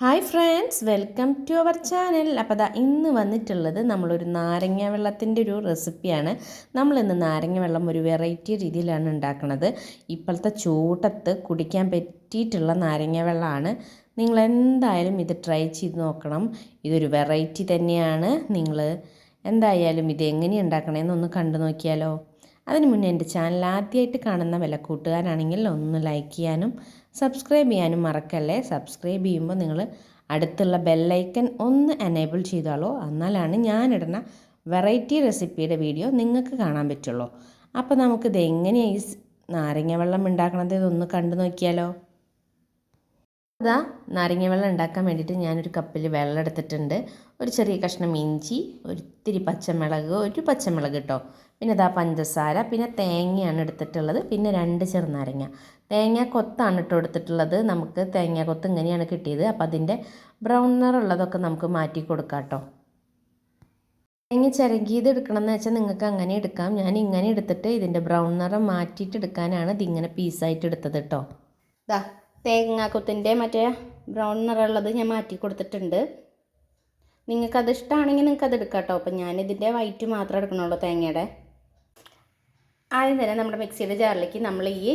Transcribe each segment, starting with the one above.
Hi friends welcome to our channel. അപ്പോൾ ദാ ഇന്ന് വന്നിട്ടുള്ളത് നമ്മളൊരു നാരങ്ങ വെള്ളത്തിന്റെ ഒരു റെസിപ്പിയാണ്. നമ്മളിന്ന് നാരങ്ങ വെള്ളം ഒരു വെറൈറ്റി രീതിയിലാണ് ഉണ്ടാക്കുന്നത് ഇപ്പോഴത്തെ ചൂട്ടത്ത് കുടിക്കാൻ പറ്റിയിട്ടുള്ള നാരങ്ങ വെള്ളമാണ്. നിങ്ങൾ എന്തായാലും ഇത് ട്രൈ ചെയ്ത് നോക്കണം. ഇതൊരു വെറൈറ്റി തന്നെയാണ്. നിങ്ങൾ എന്തായാലും ഇത് എങ്ങനെ ഉണ്ടാക്കണമെന്നൊന്ന് കണ്ടു നോക്കിയാലോ. അതിന് മുന്നേ എന്റെ ചാനൽ ആദ്യമായിട്ട് കാണുന്ന വില കൂട്ടുകാരാണെങ്കിൽ ഒന്ന് ലൈക്ക് ചെയ്യാനും സബ്സ്ക്രൈബ് ചെയ്യാനും മറക്കല്ലേ? സബ്സ്ക്രൈബ് ചെയ്യുമ്പോൾ നിങ്ങൾ അടുത്തുള്ള ബെല്ലൈക്കൻ ഒന്ന് എനേബിൾ ചെയ്താലോ? എന്നാലാണ് ഞാനിടുന്ന വെറൈറ്റി റെസിപ്പിയുടെ വീഡിയോ നിങ്ങൾക്ക് കാണാൻ പറ്റുള്ളൂ. അപ്പോൾ നമുക്കിത് എങ്ങനെയാണ് ഈ നാരങ്ങ വെള്ളം ഉണ്ടാക്കണത്? ഇതൊന്ന് കണ്ടു നോക്കിയാലോ അതാ നാരങ്ങ വെള്ളം ഉണ്ടാക്കാൻ വേണ്ടിയിട്ട് ഞാനൊരു കപ്പിൽ വെള്ളം എടുത്തിട്ടുണ്ട്. ഒരു ചെറിയ കഷ്ണം ഇഞ്ചി ഒരിത്തിരി പച്ചമുളക് ഒരു പച്ചമുളക് കേട്ടോ പിന്നെ അതാ പഞ്ചസാര പിന്നെ തേങ്ങയാണ് എടുത്തിട്ടുള്ളത്. പിന്നെ രണ്ട് ചെറുനാരങ്ങ. തേങ്ങ കൊത്താണ് കേട്ടോ എടുത്തിട്ടുള്ളത്. നമുക്ക് തേങ്ങ കൊത്ത് ഇങ്ങനെയാണ് കിട്ടിയത്. അപ്പോൾ അതിന്റെ ബ്രൗൺ നിറുള്ളതൊക്കെ നമുക്ക് മാറ്റി കൊടുക്കാം കേട്ടോ തേങ്ങ ചിരകിയത് എടുക്കണമെന്ന് വെച്ചാൽ നിങ്ങൾക്ക് അങ്ങനെ എടുക്കാം. ഞാൻ ഇങ്ങനെ എടുത്തിട്ട് ഇതിന്റെ ബ്രൗൺ നിറം മാറ്റിയിട്ട് എടുക്കാനാണ് ഇതിങ്ങനെ പീസായിട്ട് എടുത്തത് കേട്ടോ ഇതാ തേങ്ങാക്കൊത്തിന്റെ മറ്റേ ബ്രൗൺ നിറമുള്ളത് ഞാൻ മാറ്റി കൊടുത്തിട്ടുണ്ട്. നിങ്ങൾക്കത് ഇഷ്ടമാണെങ്കിൽ നിങ്ങൾക്ക് അത് എടുക്കാം കേട്ടോ. അപ്പം ഞാനിതിന്റെ വൈറ്റ് മാത്രമേ എടുക്കണുള്ളൂ തേങ്ങയുടെ. ആദ്യം തന്നെ നമ്മുടെ മിക്സിയുടെ ജാറിലേക്ക് നമ്മൾ ഈ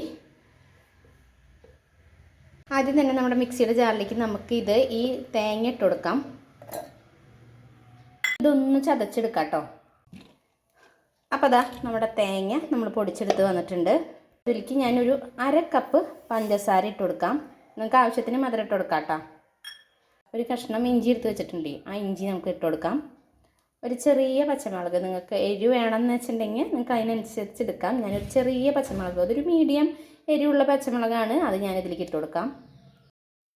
ആദ്യം തന്നെ നമ്മുടെ മിക്സിയുടെ ജാറിലേക്ക് നമുക്ക് ഇത് ഈ തേങ്ങ ഇട്ട് കൊടുക്കാം. ഇതൊന്ന് ചതച്ചെടുക്കാം കേട്ടോ. അപ്പോൾ അതാ നമ്മുടെ തേങ്ങ നമ്മൾ പൊടിച്ചെടുത്ത് വന്നിട്ടുണ്ട്. ഇതിലേക്ക് ഞാനൊരു അര കപ്പ് പഞ്ചസാര ഇട്ട് കൊടുക്കാം. നിങ്ങൾക്ക് ആവശ്യത്തിന് മധുരം ഇട്ട് കൊടുക്കാം കേട്ടോ ഒരു കഷ്ണം ഇഞ്ചി എടുത്ത് വെച്ചിട്ടുണ്ട്. ആ ഇഞ്ചി നമുക്ക് ഇട്ട് കൊടുക്കാം. ഒരു ചെറിയ പച്ചമുളക് നിങ്ങൾക്ക് എരിവ് വേണമെന്ന് വെച്ചിട്ടുണ്ടെങ്കിൽ നിങ്ങൾക്ക് അതിനനുസരിച്ച് എടുക്കാം. ഞാനൊരു ചെറിയ പച്ചമുളക് അതൊരു മീഡിയം എരിവുള്ള പച്ചമുളകാണ്. അത് ഞാനിതിലേക്ക് ഇട്ട് കൊടുക്കാം.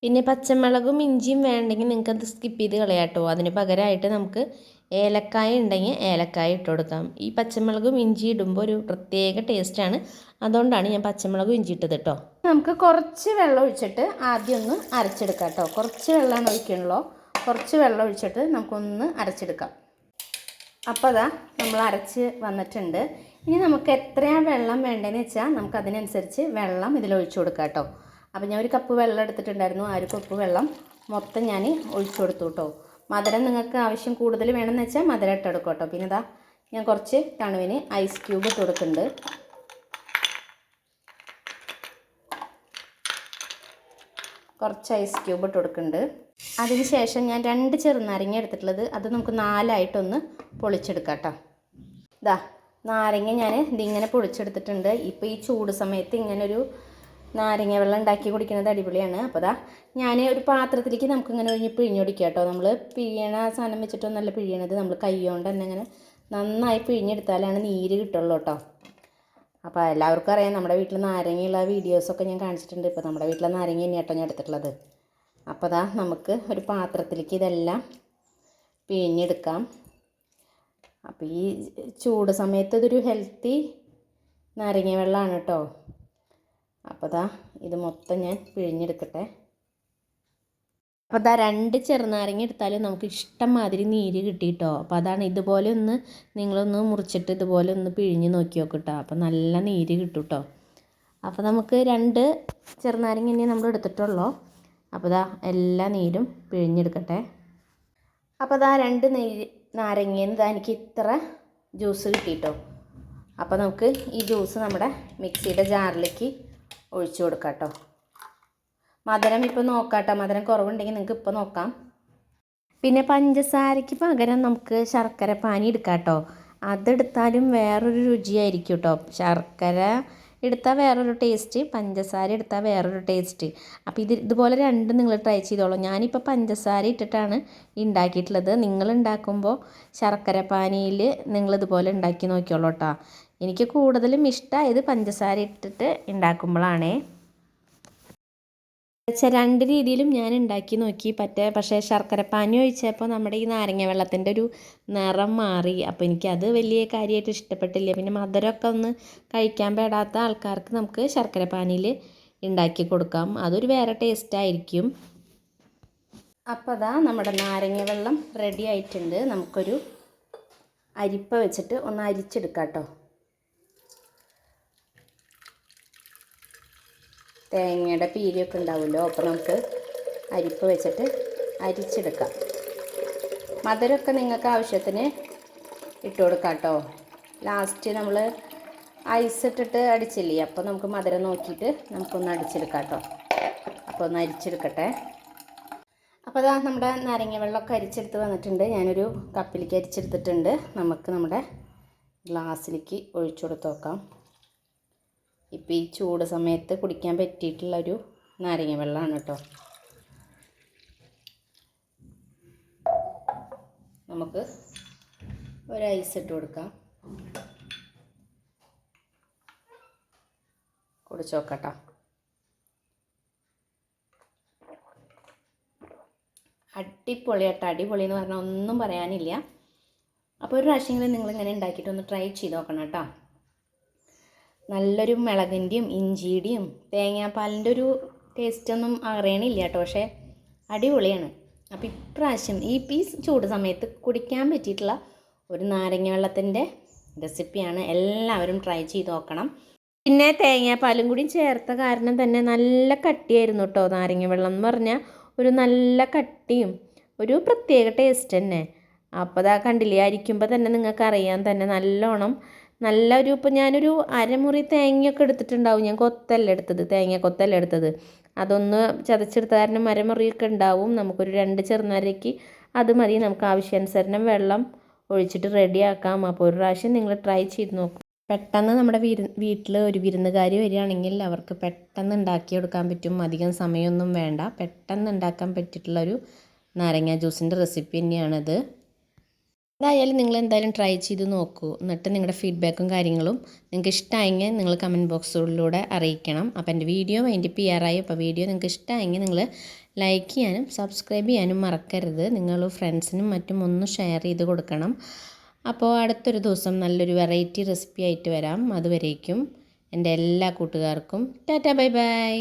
പിന്നെ പച്ചമുളകും ഇഞ്ചിയും വേണ്ടെങ്കിൽ നിങ്ങൾക്കത് സ്കിപ്പ് ചെയ്ത് കളയാട്ടോ. അതിന് പകരമായിട്ട് നമുക്ക് ഏലക്കായ ഉണ്ടെങ്കിൽ ഏലക്കായ ഇട്ട് കൊടുക്കാം. ഈ പച്ചമുളകും ഇഞ്ചി ഇടുമ്പോൾ ഒരു പ്രത്യേക ടേസ്റ്റാണ് അതുകൊണ്ടാണ് ഞാൻ പച്ചമുളകും ഇഞ്ചി ഇട്ടത് കേട്ടോ. നമുക്ക് കുറച്ച് വെള്ളം ഒഴിച്ചിട്ട് ആദ്യം ഒന്ന് അരച്ചെടുക്കാം കേട്ടോ. കുറച്ച് വെള്ളമാണ് ഒഴിക്കണല്ലോ. കുറച്ച് വെള്ളം ഒഴിച്ചിട്ട് നമുക്കൊന്ന് അരച്ചെടുക്കാം. അപ്പോൾ അതാ നമ്മൾ അരച്ച് വന്നിട്ടുണ്ട്. ഇനി നമുക്ക് എത്രയാണ് വെള്ളം വേണ്ടതെന്ന് വെച്ചാൽ നമുക്ക് അതിനനുസരിച്ച് വെള്ളം ഇതിൽ ഒഴിച്ചു കൊടുക്കാം കേട്ടോ. അപ്പോൾ ഞാൻ ഒരു കപ്പ് വെള്ളം എടുത്തിട്ടുണ്ടായിരുന്നു. ആ ഒരു കപ്പ് വെള്ളം മൊത്തം ഞാൻ ഒഴിച്ചു കൊടുത്തു കേട്ടോ. മധുരം നിങ്ങൾക്ക് ആവശ്യം കൂടുതൽ വേണമെന്ന് വെച്ചാൽ മധുരം ഇട്ടെടുക്കും കേട്ടോ. പിന്നെ ഇതാ ഞാൻ കുറച്ച് തണുവിന് ഐസ് ക്യൂബ് ഇട്ട് കൊടുക്കുന്നുണ്ട്. കുറച്ച് ഐസ് ക്യൂബ് ഇട്ട് കൊടുക്കുന്നുണ്ട്. അതിന് ശേഷം ഞാൻ രണ്ട് ചെറുനാരങ്ങ എടുത്തിട്ടുള്ളത് അത് നമുക്ക് നാലായിട്ടൊന്ന് പൊളിച്ചെടുക്കാം കേട്ടോ. ഇതാ നാരങ്ങ ഞാൻ ഇതിങ്ങനെ പൊളിച്ചെടുത്തിട്ടുണ്ട്. ഇപ്പോൾ ഈ ചൂട് സമയത്ത് ഇങ്ങനൊരു നാരങ്ങ വെള്ളം ഉണ്ടാക്കി കുടിക്കുന്നത് അടിപൊളിയാണ്. അപ്പോൾ ദാ ഞാൻ ഒരു പാത്രത്തിലേക്ക് നമുക്കിങ്ങനെ ഒഴിഞ്ഞ് പിഴിഞ്ഞൊടിക്കുക കേട്ടോ. നമ്മൾ പിഴിയണ സാധനം വെച്ചിട്ടൊന്നല്ല പിഴിയണത് നമ്മൾ കൈ കൊണ്ട് തന്നെ ഇങ്ങനെ നന്നായി പിഴിഞ്ഞെടുത്താലാണ് നീര് കിട്ടുള്ളൂ കേട്ടോ. അപ്പോൾ എല്ലാവർക്കും അറിയാം നമ്മുടെ വീട്ടിൽ നാരങ്ങയുള്ള വീഡിയോസൊക്കെ ഞാൻ കാണിച്ചിട്ടുണ്ട്. ഇപ്പോൾ നമ്മുടെ വീട്ടിലെ നാരങ്ങ തന്നെയാട്ടോ ഞാൻ എടുത്തിട്ടുള്ളത്. അപ്പോൾ ദാ നമുക്ക് ഒരു പാത്രത്തിലേക്ക് ഇതെല്ലാം പിഴിഞ്ഞെടുക്കാം. അപ്പോൾ ഈ ചൂട് സമയത്ത് ഇതൊരു ഹെൽത്തി നാരങ്ങ വെള്ളമാണ് കേട്ടോ. അപ്പോൾ ദാ ഇത് മൊത്തം ഞാൻ പിഴിഞ്ഞെടുക്കട്ടെ. അപ്പോൾ ദാ രണ്ട് ചെറുനാരങ്ങ എടുത്താലും നമുക്ക് ഇഷ്ടം മാതിരി നീര് കിട്ടിയിട്ടോ അപ്പോൾ അതാണ് ഇതുപോലെ ഒന്ന് നിങ്ങളൊന്ന് മുറിച്ചിട്ട് ഇതുപോലെ ഒന്ന് പിഴിഞ്ഞ് നോക്കി നോക്കിട്ടോ. അപ്പോൾ നല്ല നീര് കിട്ടും കേട്ടോ അപ്പോൾ നമുക്ക് രണ്ട് ചെറുനാരങ്ങ തന്നെ നമ്മൾ എടുത്തിട്ടുള്ളൂ? അപ്പോൾ ദാ എല്ലാ നീരും പിഴിഞ്ഞെടുക്കട്ടെ. അപ്പോൾ ദാ രണ്ട് നീര് നാരങ്ങയിൽ നിന്ന് എനിക്ക് ഇത്ര ജ്യൂസ് കിട്ടിയിട്ടോ അപ്പോൾ നമുക്ക് ഈ ജ്യൂസ് നമ്മുടെ മിക്സിയുടെ ജാറിലേക്ക് ഒഴിച്ചു കൊടുക്കാം കേട്ടോ മധുരം ഇപ്പോൾ നോക്കാം കേട്ടോ മധുരം കുറവുണ്ടെങ്കിൽ നിങ്ങൾക്ക് ഇപ്പോൾ നോക്കാം. പിന്നെ പഞ്ചസാരയ്ക്ക് പകരം നമുക്ക് ശർക്കര പാനി എടുക്കാം കേട്ടോ അതെടുത്താലും വേറൊരു രുചിയായിരിക്കും കേട്ടോ ശർക്കര എടുത്താൽ വേറൊരു ടേസ്റ്റ് പഞ്ചസാര എടുത്താൽ വേറൊരു ടേസ്റ്റ്. അപ്പോൾ ഇത് ഇതുപോലെ രണ്ടും നിങ്ങൾ ട്രൈ ചെയ്തോളൂ. ഞാനിപ്പോൾ പഞ്ചസാര ഇട്ടിട്ടാണ് ഉണ്ടാക്കിയിട്ടുള്ളത് നിങ്ങൾ ഉണ്ടാക്കുമ്പോൾ ശർക്കര പാനിയിൽ നിങ്ങളിതുപോലെ ഉണ്ടാക്കി നോക്കിയോളൂ കേട്ടോ എനിക്ക് കൂടുതലും ഇഷ്ടമായത് പഞ്ചസാര ഇട്ടിട്ട് ഉണ്ടാക്കുമ്പോഴാണേ വെച്ചാൽ രണ്ട് രീതിയിലും ഞാൻ ഉണ്ടാക്കി നോക്കി. പറ്റേ പക്ഷേ ശർക്കര പാനി ഒഴിച്ചപ്പോൾ നമ്മുടെ ഈ നാരങ്ങ വെള്ളത്തിന്റെ ഒരു നിറം മാറി. അപ്പോൾ എനിക്കത് വലിയ കാര്യമായിട്ട് ഇഷ്ടപ്പെട്ടില്ല. പിന്നെ മധുരമൊക്കെ ഒന്ന് കഴിക്കാൻ പെടാത്ത ആൾക്കാർക്ക് നമുക്ക് ശർക്കര പാനിയിൽ ഉണ്ടാക്കി കൊടുക്കാം. അതൊരു വേറെ ടേസ്റ്റ് ആയിരിക്കും. അപ്പോൾ അതാ നമ്മുടെ നാരങ്ങ വെള്ളം റെഡി ആയിട്ടുണ്ട്. നമുക്കൊരു അരിപ്പ വെച്ചിട്ട് ഒന്ന് അരിച്ചെടുക്കാം കേട്ടോ തേങ്ങയുടെ പീരിയൊക്കെ ഉണ്ടാവുമല്ലോ. അപ്പോൾ നമുക്ക് അരിപ്പ് വെച്ചിട്ട് അരിച്ചെടുക്കാം. മധുരമൊക്കെ നിങ്ങൾക്ക് ആവശ്യത്തിന് ഇട്ട് കൊടുക്കാം കേട്ടോ. ലാസ്റ്റ് നമ്മൾ ഐസ് ഇട്ടിട്ട് അടിച്ചില്ലേ? അപ്പോൾ നമുക്ക് മധുരം നോക്കിയിട്ട് നമുക്കൊന്ന് അടിച്ചെടുക്കാം കേട്ടോ. അപ്പോൾ ഒന്ന് അരിച്ചെടുക്കട്ടെ. അപ്പോൾ അതാ നമ്മുടെ നാരങ്ങ വെള്ളമൊക്കെ അരിച്ചെടുത്ത് വന്നിട്ടുണ്ട്. ഞാനൊരു കപ്പിലേക്ക് അരിച്ചെടുത്തിട്ടുണ്ട്. നമുക്ക് നമ്മുടെ ഗ്ലാസ്സിലേക്ക് ഒഴിച്ചു കൊടുത്ത് നോക്കാം. ഇപ്പോൾ ഈ ചൂട് സമയത്ത് കുടിക്കാൻ പറ്റിയിട്ടുള്ള ഒരു നാരങ്ങ വെള്ളമാണ് കേട്ടോ. നമുക്ക് ഒരു ഐസ് ഇട്ട് കൊടുക്കാം. കുടിച്ച് നോക്കട്ടോ. അടിപൊളി കേട്ടോ അടിപൊളി എന്ന് പറഞ്ഞാൽ ഒന്നും പറയാനില്ല. അപ്പോൾ ഒരു പ്രാവശ്യമെങ്കിലും നിങ്ങൾ ഇങ്ങനെ ഉണ്ടാക്കിയിട്ട് ഒന്ന് ട്രൈ ചെയ്ത് നോക്കണം കേട്ടോ. നല്ലൊരു മിളകിന്റെയും ഇഞ്ചിയുടെയും തേങ്ങാപ്പാലിന്റെ ഒരു ടേസ്റ്റൊന്നും അറിയണില്ല കേട്ടോ. പക്ഷേ അടിപൊളിയാണ്. അപ്പോൾ ഇപ്രാവശ്യം ഈ പീസ് ചൂട് സമയത്ത് കുടിക്കാൻ പറ്റിയിട്ടുള്ള ഒരു നാരങ്ങ വെള്ളത്തിന്റെ റെസിപ്പിയാണ് എല്ലാവരും ട്രൈ ചെയ്ത് നോക്കണം. പിന്നെ തേങ്ങാപ്പാലും കൂടി ചേർത്ത കാരണം തന്നെ നല്ല കട്ടിയായിരുന്നു കേട്ടോ നാരങ്ങ വെള്ളം എന്ന് പറഞ്ഞാൽ ഒരു നല്ല കട്ടിയും ഒരു പ്രത്യേക ടേസ്റ്റ് തന്നെ. അപ്പോൾ അതാ കണ്ടില്ലേ അരിക്കുമ്പോൾ തന്നെ നിങ്ങൾക്ക് അറിയാൻ തന്നെ നല്ലോണം നല്ലൊരു ഇപ്പോൾ ഞാനൊരു അരമുറി തേങ്ങയൊക്കെ എടുത്തിട്ടുണ്ടാവും. ഞാൻ കൊത്തല്ല എടുത്തത്. തേങ്ങ കൊത്തല്ല എടുത്തത്. അതൊന്ന് ചതച്ചെടുത്ത കാരണം അരമുറിയൊക്കെ ഉണ്ടാവും. നമുക്കൊരു രണ്ട് ചെറുനാരയ്ക്ക് അത് മതി. നമുക്ക് ആവശ്യാനുസരണം വെള്ളം ഒഴിച്ചിട്ട് റെഡിയാക്കാം അപ്പോൾ ഒരു പ്രാവശ്യം നിങ്ങൾ ട്രൈ ചെയ്ത് നോക്കും. പെട്ടെന്ന് നമ്മുടെ വിരു വീട്ടിൽ ഒരു വിരുന്നുകാർ വരികയാണെങ്കിൽ അവർക്ക് പെട്ടെന്ന് ഉണ്ടാക്കി കൊടുക്കാൻ പറ്റും. അധികം സമയമൊന്നും വേണ്ട. പെട്ടെന്ന് ഉണ്ടാക്കാൻ പറ്റിയിട്ടുള്ളൊരു നാരങ്ങ ജ്യൂസിന്റെ റെസിപ്പി തന്നെയാണിത്. എന്തായാലും നിങ്ങൾ എന്തായാലും ട്രൈ ചെയ്ത് നോക്കൂ. എന്നിട്ട് നിങ്ങളുടെ ഫീഡ്ബാക്കും കാര്യങ്ങളും നിങ്ങൾക്ക് ഇഷ്ടമായെങ്കിൽ നിങ്ങൾ കമന്റ് ബോക്സിലൂടെ അറിയിക്കണം. അപ്പോൾ എന്റെ വീഡിയോ അതിന്റെ പി ആറായി അപ്പോൾ വീഡിയോ നിങ്ങൾക്ക് ഇഷ്ടമായെങ്കിൽ നിങ്ങൾ ലൈക്ക് ചെയ്യാനും സബ്സ്ക്രൈബ് ചെയ്യാനും മറക്കരുത്. നിങ്ങൾ ഫ്രണ്ട്സിനും മറ്റും ഒന്ന് ഷെയർ ചെയ്ത് കൊടുക്കണം. അപ്പോൾ അടുത്തൊരു ദിവസം നല്ലൊരു വെറൈറ്റി റെസിപ്പി ആയിട്ട് വരാം. അതുവരേക്കും എന്റെ എല്ലാ കൂട്ടുകാർക്കും. Tata bye bye